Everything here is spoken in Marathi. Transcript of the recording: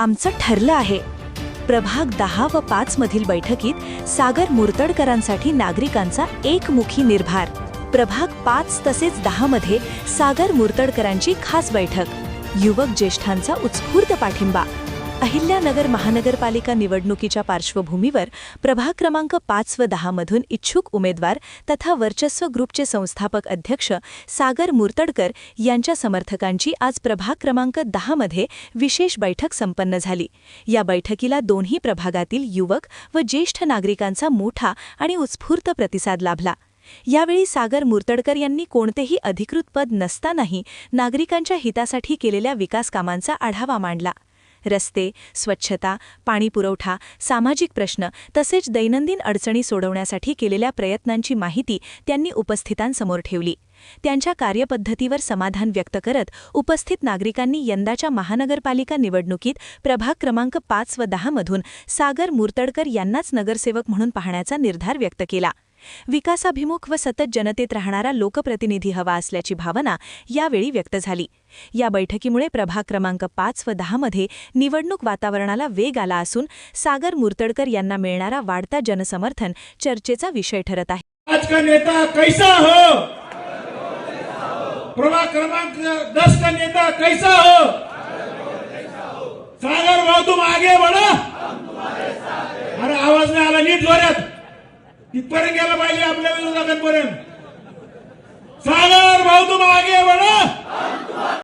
आमचं ठरलं आहे. प्रभाग दहा व पाच मधील बैठकीत सागर मुर्तडकरांसाठी नागरिकांचा एकमुखी निर्भार प्रभाग पाच तसेच दहा मध्ये सागर मुर्तडकरांची खास बैठक. युवक ज्येष्ठांचा उत्स्फूर्त पाठिंबा. अहिल्यानगर महानगरपालिका निवडणुकीच्या पार्श्वभूमीवर प्रभाग क्रमांक पाच व दहा मधून इच्छुक उमेदवार तथा वर्चस्व ग्रुपचे संस्थापक अध्यक्ष सागर मुर्तडकर यांच्या समर्थकांची आज प्रभाग क्रमांक दहा मध्ये विशेष बैठक संपन्न झाली. या बैठकीला दोन्ही प्रभागातील युवक व ज्येष्ठ नागरिकांचा मोठा आणि उत्स्फूर्त प्रतिसाद लाभला. यावेळी सागर मुर्तडकर यांनी कोणतेही अधिकृत पद नसतानाही नागरिकांच्या हितासाठी केलेल्या विकास कामांचा आढावा मांडला. रस्ते स्वच्छता पाणीपुरवठा सामाजिक प्रश्न तसेच दैनंदिन अडचणी सोडवण्यासाठी केलेल्या प्रयत्नांची माहिती त्यांनी उपस्थितांसमोर ठेवली. त्यांच्या कार्यपद्धतीवर समाधान व्यक्त करत उपस्थित नागरिकांनी यंदाच्या महानगरपालिका निवडणुकीत प्रभाग क्रमांक पाच व दहामधून सागर मुर्तडकर यांनाच नगरसेवक म्हणून पाहण्याचा निर्धार व्यक्त केला. विकासाभिमुख व सतत जनतेत राहणारा लोकप्रतिनिधी हवा असल्याची भावना यावेळी व्यक्त झाली. या बैठकीमुळे प्रभाग क्रमांक पाच व दहामध्ये निवडणूक वातावरणाला वेग आला असून सागर मुर्तडकर यांना मिळणारा वाढता जनसमर्थन चर्चेचा विषय ठरत आहे. आज का नेता कैसा हो? प्रभाग क्रमांक दस का नेता कैसा हो? सागर भाऊ तुम आगे बढ़ो। अरे आवाज नाही आला नीट जोऱ्यात तिथपर्यंत गेलं पाहिजे आपल्या पर्यंत सागर भाऊ तू मागे बढ़ो